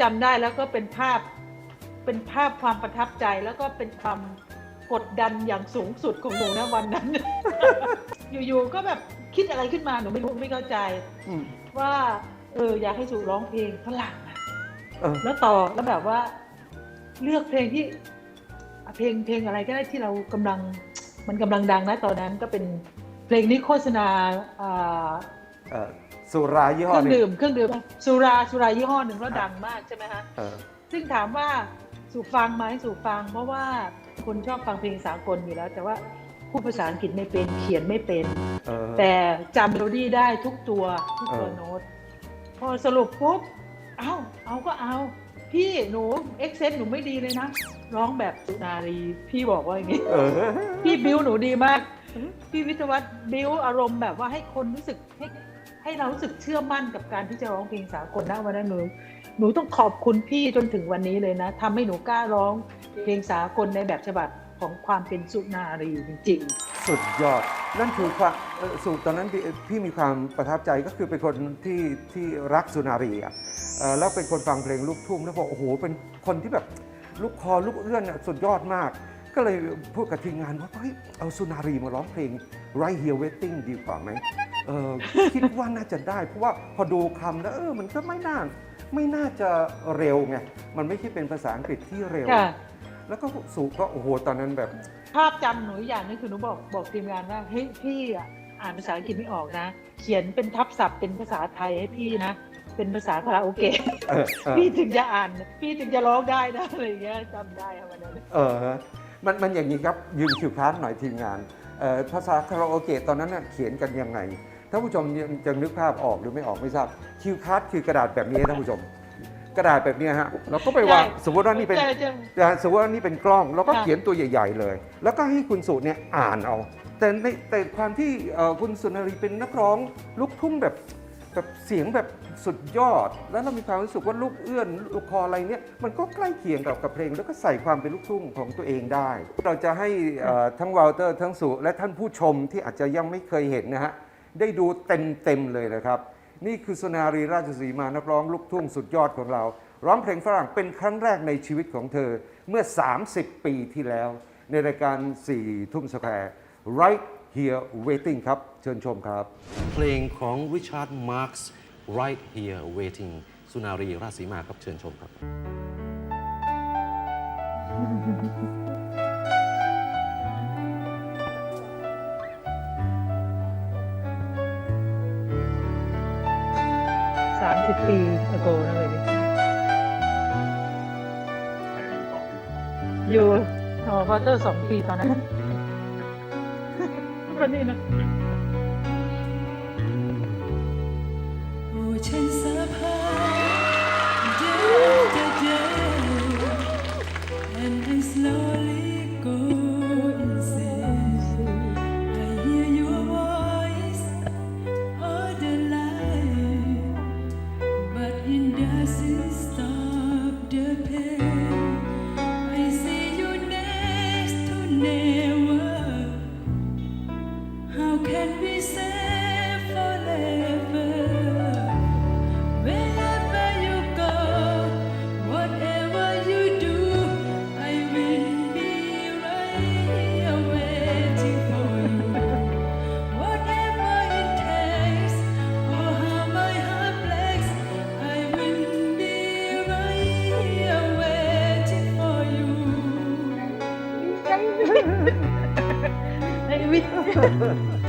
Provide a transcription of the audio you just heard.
จำได้แล้วก็เป็นภาพเป็นภาพความประทับใจแล้วก็เป็นความกดดันอย่างสูงสุดของหนูนะวันนั้น อยู่ๆก็แบบคิดอะไรขึ้นมาหนูไม่รู้ไม่เข้าใจอืมว่าเอออยากให้สุร้องเพลงฝรั่งอะเออแล้วต่อแล้วแบบว่า เลือกเพลงที่อะเพลงเพลงอะไรก็ได้ที่เรากำลังมันกำลังดังนะตอนนั้นก็เป็นเพลงนี้โฆษณาอ่าเออ สุรายี่เคห้อรื่องหนึงดื่มเครื่องดื่มสุราสุรายี่ห้อหนึ่งแล้วดังมากใช่ไหมฮะ เออ ซึ่งถามว่าสู่ฟังไหมสู่ฟัง เพราะว่าคนชอบฟังเพลงสากลอยู่แล้ว แต่ว่าพูดภาษาอังกฤษไม่เป็นเขียนไม่เป็น เออ แต่จำเมโลดี้ได้ทุกตัวทุกตัวเออ โน้ต พอสรุปปุ๊บ เอาเอาก็เอา พี่หนูเอ็กเซนหนูไม่ดีเลยนะ ร้องแบบสุนารีพี่บอกว่าอย่างนี้ เออ พี่บิวหนูดีมาก พี่วิทยวัฒน์บิวอารมณ์แบบว่าให้คนรู้สึกให้ ให้เรารู้สึกเชื่อมั่นกับการที่จะร้องเพลงสากลนะวันนั้นหนูหนูต้องขอบคุณพี่จนถึงวันนี้เลยนะทำให้หนูกล้าร้องเพลงสากลในแบบฉบับของความเป็นสุนารีจริงสุดยอด นั่นคือความสูตรตอนนั้นพี่พี่มีความประทับใจก็คือเป็นคนที่ที่รักสุนารีอะแล้วเป็นคนฟังเพลงลูกทุ่งแล้วบอกโอ้โหเป็นคนที่แบบลูกคอลูกเอื้อนน่ะสุดยอดมาก ก็เลยพูดกับทีมงานว่าเฮ้ยเอาสุนารีมาร้องเพลง Right Here Waiting ดีกว่าไหมเออคิดว่าน่าจะได้ เพราะว่าพอดูคำแล้วเออมันก็ไม่น่าไม่น่าจะเร็วไง มันไม่ใช่เป็นภาษาอังกฤษที่เร็วๆค่ะ แล้วก็สูก็โอ้โหตอนนั้นแบบ ภาพจำหนูอย่างนึงคือหนูบอกบอกทีมงานว่าเฮ้ยพี่อะอ่านภาษาอังกฤษไม่ออกนะ เขียนเป็นทับศัพท์เป็นภาษาไทยให้พี่นะ เป็นภาษาคาราโอเกะ เออเออพี่ถึงจะอ่าน พี่ถึงจะร้องได้นะอะไรอย่างเงี้ยจำได้ค่ะวันนั้น เออฮะ มันมันอย่างนี้ครับยืมคิวพาร์ทหน่อยทีมงานเอ่อภาษาคาราโอเกะตอนนั้นน่ะเขียนกันยังไงท่านผู้ชมยังจะนึกภาพออกหรือไม่ออกไม่ทราบคิวพาร์ทคือกระดาษแบบนี้ท่านผู้ชม กระดาษแบบนี้ฮะเราก็ไปวางใช่สมมติว่านี่เป็นใช่ใช่นะสมมติว่านี่เป็นกล้องเราก็ค่ะเขียนตัวใหญ่ ๆ เลย แล้วก็ให้คุณสุเนี่ยอ่านเอา แต่ในแต่ความที่เอ่อคุณสุนารีเป็นนักร้องลูกทุ่งแบบ แบบเสียงแบบสุดยอด แล้วเรามีความรู้สึกว่าลูกเอื้อนลูกคออะไรเนี่ยมันก็ใกล้เคียงกับกับเพลง แล้วก็ใส่ความเป็นลูกทุ่งของตัวเองได้ เราจะให้เอ่อทั้งวอลเตอร์ทั้งสุและท่านผู้ชมที่อาจจะยังไม่เคยเห็นนะฮะได้ดูเต็มๆเลยนะครับ นี่คือสุนารีราชสีมานักร้องลูกทุ่งสุดยอดของเรา ร้องเพลงฝรั่งเป็นครั้งแรกในชีวิตของเธอเมื่อ 30 ปีที่แล้ว ในรายการ4ทุ่มสแควร์ Right Here Waiting ครับ เชิญชมครับ เพลงของ Richard Marx Right Here Waiting สุนารีราชสีมาครับ เชิญชมครับสามสิบปีอโกนะเลยอยู่หอพอเตอร์สองปีตอนนั้น วั Ha ha ha.